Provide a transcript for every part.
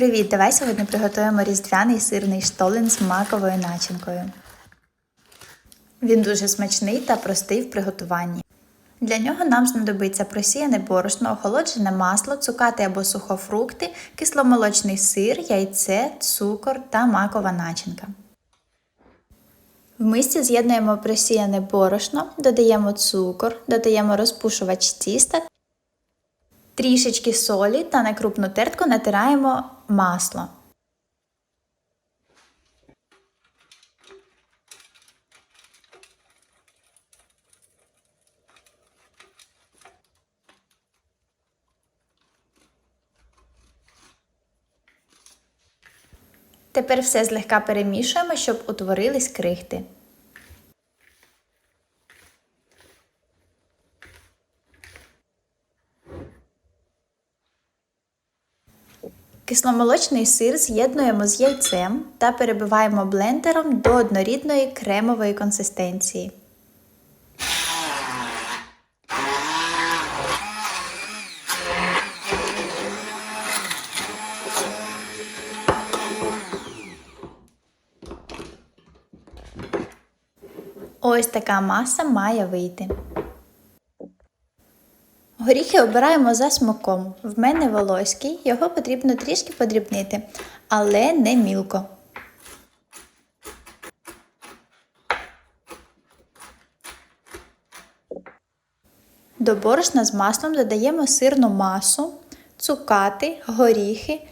Привіт! Давай сьогодні приготуємо різдвяний сирний штолен з маковою начинкою. Він дуже смачний та простий в приготуванні. Для нього нам знадобиться просіяне борошно, охолоджене масло, цукати або сухофрукти, кисломолочний сир, яйце, цукор та макова начинка. В мисці з'єднуємо просіяне борошно, додаємо цукор, додаємо розпушувач тіста, трішечки солі та на крупну тертку натираємо масло. Тепер все злегка перемішуємо, щоб утворились крихти. Кисломолочний сир з'єднуємо з яйцем та перебиваємо блендером до однорідної кремової консистенції. Ось така маса має вийти. Горіхи обираємо за смаком. В мене волоський, його потрібно трішки подрібнити, але не мілко. До борошна з маслом додаємо сирну масу, цукати, горіхи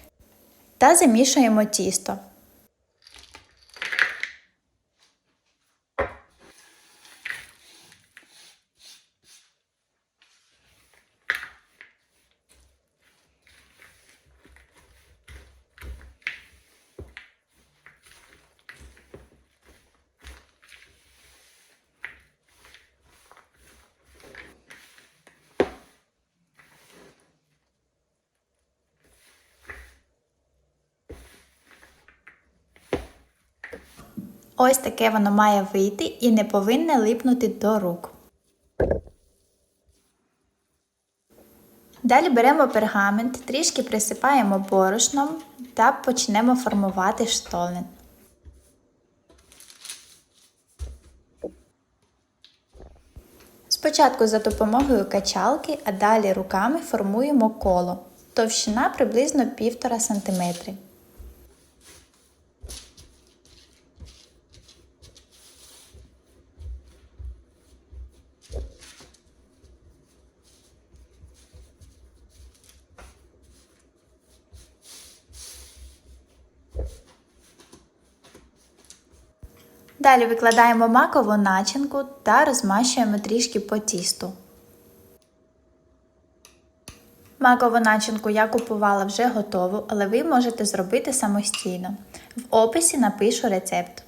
та замішуємо тісто. Ось таке воно має вийти і не повинне липнути до рук. Далі беремо пергамент, трішки присипаємо борошном та почнемо формувати штолен. Спочатку за допомогою качалки, а далі руками формуємо коло. Товщина приблизно 1,5 см. Далі викладаємо макову начинку та розмащуємо трішки по тісту. Макову начинку я купувала вже готову, але ви можете зробити самостійно. В описі напишу рецепт.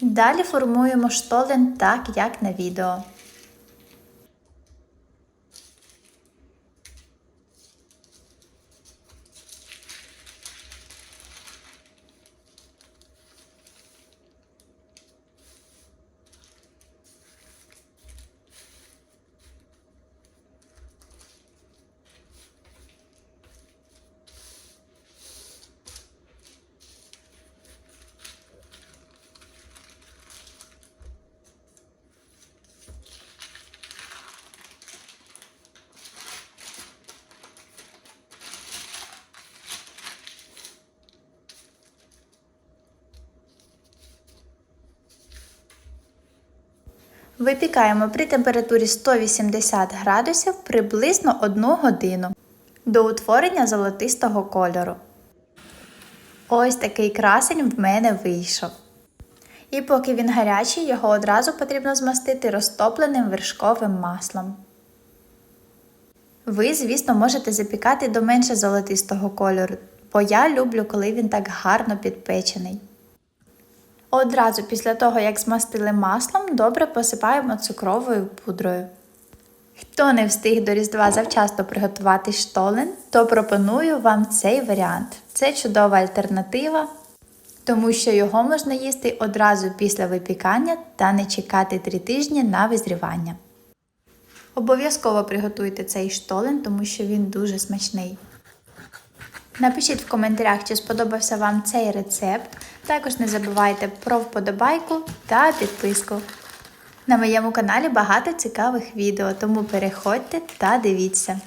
Далі формуємо штолен так, як на відео. Випікаємо при температурі 180 градусів приблизно 1 годину до утворення золотистого кольору. Ось такий красень в мене вийшов. І поки він гарячий, його одразу потрібно змастити розтопленим вершковим маслом. Ви, звісно, можете запікати до менше золотистого кольору, бо я люблю, коли він так гарно підпечений. Одразу після того, як змастили маслом, добре посипаємо цукровою пудрою. Хто не встиг до Різдва завчасно приготувати штолен, то пропоную вам цей варіант. Це чудова альтернатива. тому що його можна їсти одразу після випікання та не чекати 3 тижні на визрівання. Обов'язково приготуйте цей штолен, тому що він дуже смачний. Напишіть в коментарях, чи сподобався вам цей рецепт. Також не забувайте про вподобайку та підписку. На моєму каналі багато цікавих відео, тому переходьте та дивіться.